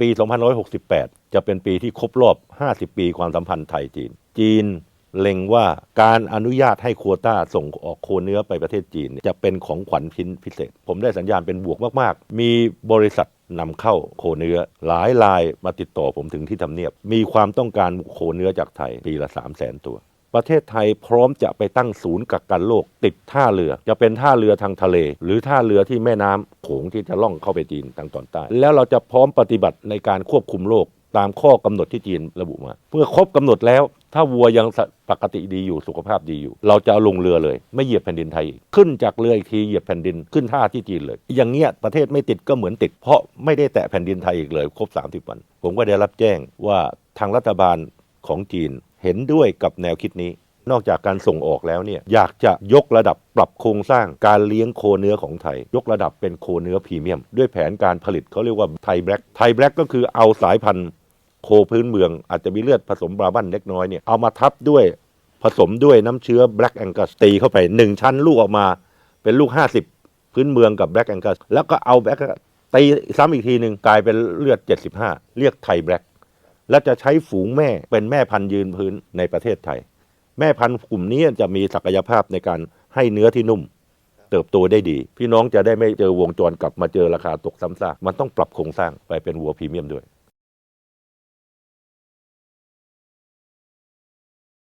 ปี 2568 จะเป็นปีที่ครบรอบ 50 ปีความสัมพันธ์ไทยจีน จีนเล็งว่าการอนุญาตให้ควต้าส่งออกโคเนื้อไปประเทศจีน จะเป็นของขวัญพินพิเศษ ผมได้สัญญาณเป็นบวกมาก ๆ มีบริษัทนำเข้าโคเนื้อ หลายรายมาติดต่อผมถึงที่ทำเนียบ มีความต้องการโคเนื้อจากไทยปีละ 3 0 0 0 0 0 ตัว ประเทศไทยพร้อมจะไปตั้งศูนย์กักกันโรคติดท่าเรือ จะเป็นท่าเรือทางทะเล หรือท่าเรือที่แม่น้ำโขงที่จะล่องเข้าไปจีนทางตอนใต้ แล้วเราจะพร้อมปฏิบัติในการควบคุมโรคตามข้อกำหนดที่จีนระบุมา เมื่อครบกำหนดแล้ว ถ้าวัวยังปกติดีอยู่สุขภาพดีอยู่ เราจะลงเรือเลย ไม่เหยียบแผ่นดินไทย ขึ้นจากเรืออีกทีเหยียบแผ่นดินขึ้นท่าที่จีนเลย อย่างเงี้ยประเทศไม่ติดก็เหมือนติด เพราะไม่ได้แตะแผ่นดินไทยอีกเลย ครบ 30 วัน ผมก็ได้รับแจ้งว่าทางรัฐบาลของจีน เห็นด้วยกับแนวคิดนี้ นอกจากการส่งออกแล้วเนี่ยอยากจะยกระดับปรับโครงสร้างการเลี้ยงโคเนื้อของไทย ยกระดับเป็นโคเนื้อพรีเมียม ด้วยแผนการผลิตเขาเรียกว่าไทยแบล็กไทยแบล็กก็คือเอาสายพันธุ์โคพื้นเมืองอาจจะมีเลือดผสมบราบันเล็กน้อยเนี่ยเอามาทับด้วยผสมด้วยน้ำเชื้อแบล็กแองกัสตีเข้าไป1ชั้นลูกออกมาเป็นลูก 50 พื้นเมืองกับแบล็กแองกัสแล้วก็เอาแบล็กตีซ้ำอีกทีหนึ่งกลายเป็นเลือด 75 เรียกไทยแบล็ก และจะใช้ฝูงแม่เป็นแม่พันธุ์ยืนพื้นในประเทศไทย แม่พันธุ์กลุ่มนี้จะมีศักยภาพในการให้เนื้อที่นุ่ม เติบโตได้ดี พี่น้องจะได้ไม่เจอวงจรกลับมาเจอราคาตกซ้ำซากมันต้องปรับโครงสร้างไปเป็นวัวพรีเมียมด้วย